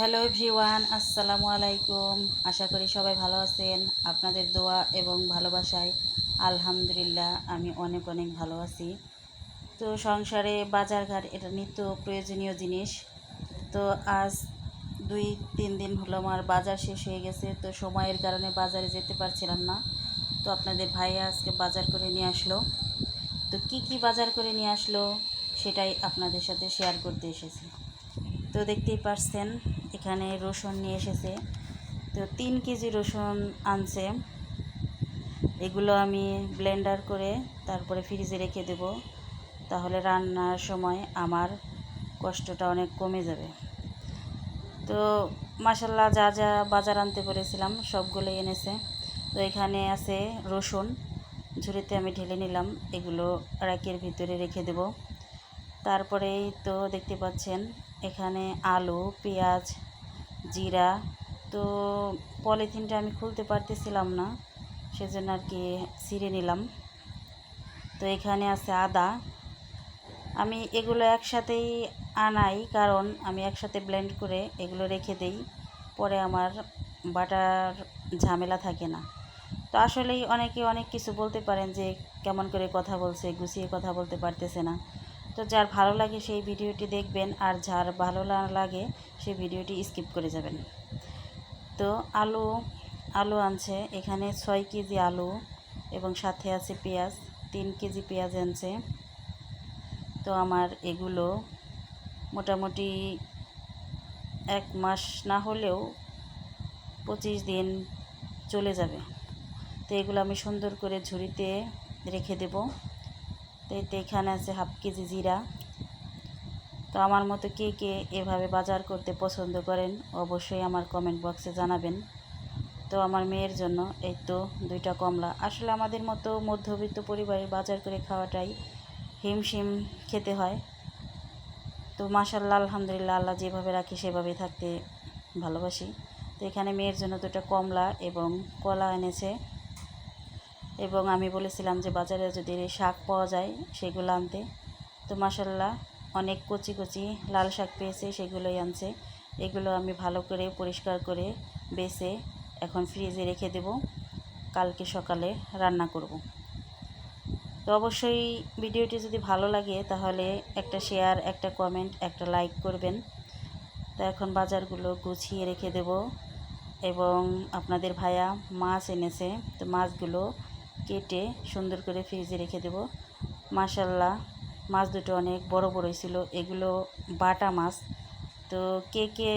Hello everyone আসসালামু আলাইকুম। আশা করি সবাই ভালো আছেন। আপনাদের দোয়া এবং ভালোবাসায় আলহামদুলিল্লাহ আমি অনেক অনেক ভালো আছি। তো সংসারে বাজারঘাট, এটা নিত্য প্রয়োজনীয় জিনিস। তো আজ দুই তিন দিন হলো আমার বাজার শেষ হয়ে গেছে, তো সময়ের কারণে বাজারে যেতে পারছিলাম না। তো আপনাদের ভাইয়া আজকে বাজার করে নিয়ে আসলো। তো কি কি বাজার করে নিয়ে আসলো সেটাই আপনাদের সাথে শেয়ার করতে এসেছি। তো দেখতেই পারছেন এখানে রসুন নিয়ে এসেছে। তো তিন কেজি রসুন আনছে। এগুলো আমি ব্লেন্ডার করে তারপরে ফ্রিজে রেখে দেব। তাহলে রান্নার সময় আমার কষ্টটা অনেক কমে যাবে। তো মাসাল্লাহ যা যা বাজার আনতে বলেছিলাম, সবগুলোই এনেছে। তো এখানে আছে রসুন, ঝুড়িতে আমি ঢেলে নিলাম। এগুলো রাকের ভিতরে রেখে দেব। তারপরেই তো দেখতে পাচ্ছেন, এখানে আলু, পেঁয়াজ জিরা। তো পলিথিনটা আমি খুলতে পারতেছিলাম না, সেজন্য আর কি ছিঁড়ে নিলাম। তো এখানে আছে আদা। আমি এগুলো একসাথেই আনাই, কারণ আমি একসাথে ব্লেন্ড করে এগুলো রেখে দেই, পরে আমার বাটার ঝামেলা থাকে না। তো আসলেই অনেকে অনেক কিছু বলতে পারেন যে কেমন করে কথা বলছে, গুছিয়ে কথা বলতে পারতেছে না। তো যার ভালো লাগে সেই ভিডিওটি দেখবেন আর যার ভালো না লাগে সেই ভিডিওটি স্কিপ করে যাবেন। তো আলু আলু আনছে, এখানে ছয় কেজি আলু এবং সাথে আছে পেঁয়াজ, তিন কেজি পেঁয়াজ আনছে। তো আমার এগুলো মোটামুটি এক মাস না হলেও পঁচিশ দিন চলে যাবে। তো এগুলো আমি সুন্দর করে ঝুড়িতে রেখে দেব। তো এতে এখানে আছে হাফ কেজি জিরা। তো আমার মতো কে কে এভাবে বাজার করতে পছন্দ করেন, অবশ্যই আমার কমেন্ট বক্সে জানাবেন। তো আমার মেয়ের জন্য এই তো দুইটা কমলা। আসলে আমাদের মতো মধ্যবিত্ত পরিবারের বাজার করে খাওয়াটাই হিমশিম খেতে হয়। তো মাসাল্লাহ আলহামদুলিল্লাহ, আল্লাহ যেভাবে রাখি সেভাবেই থাকতে ভালোবাসি। তো এখানে মেয়ের জন্য দুটো কমলা এবং কলা এনেছে। এবং আমি বলেছিলাম যে বাজারে যদি শাক পাওয়া যায়, সেগুলো আনতে। তো মাসাল্লাহ অনেক কচি কচি লাল শাক পেয়েছে, সেগুলোই আনছে। এগুলো আমি ভালো করে পরিষ্কার করে বেছে এখন ফ্রিজে রেখে দেব। কালকে সকালে রান্না করব। তো অবশ্যই ভিডিওটি যদি ভালো লাগে, তাহলে একটা শেয়ার, একটা কমেন্ট, একটা লাইক করবেন। তো এখন বাজারগুলো গুছিয়ে রেখে দেব এবং আপনাদের ভাইয়া মাছ এনেছে। তো মাছগুলো কেটে সুন্দর করে ফ্রিজে রেখে দেব। মাশাল্লাহ, মাছ দুটো অনেক বড় বড়ই ছিল। এগুলো বাটা মাছ। তো কে কে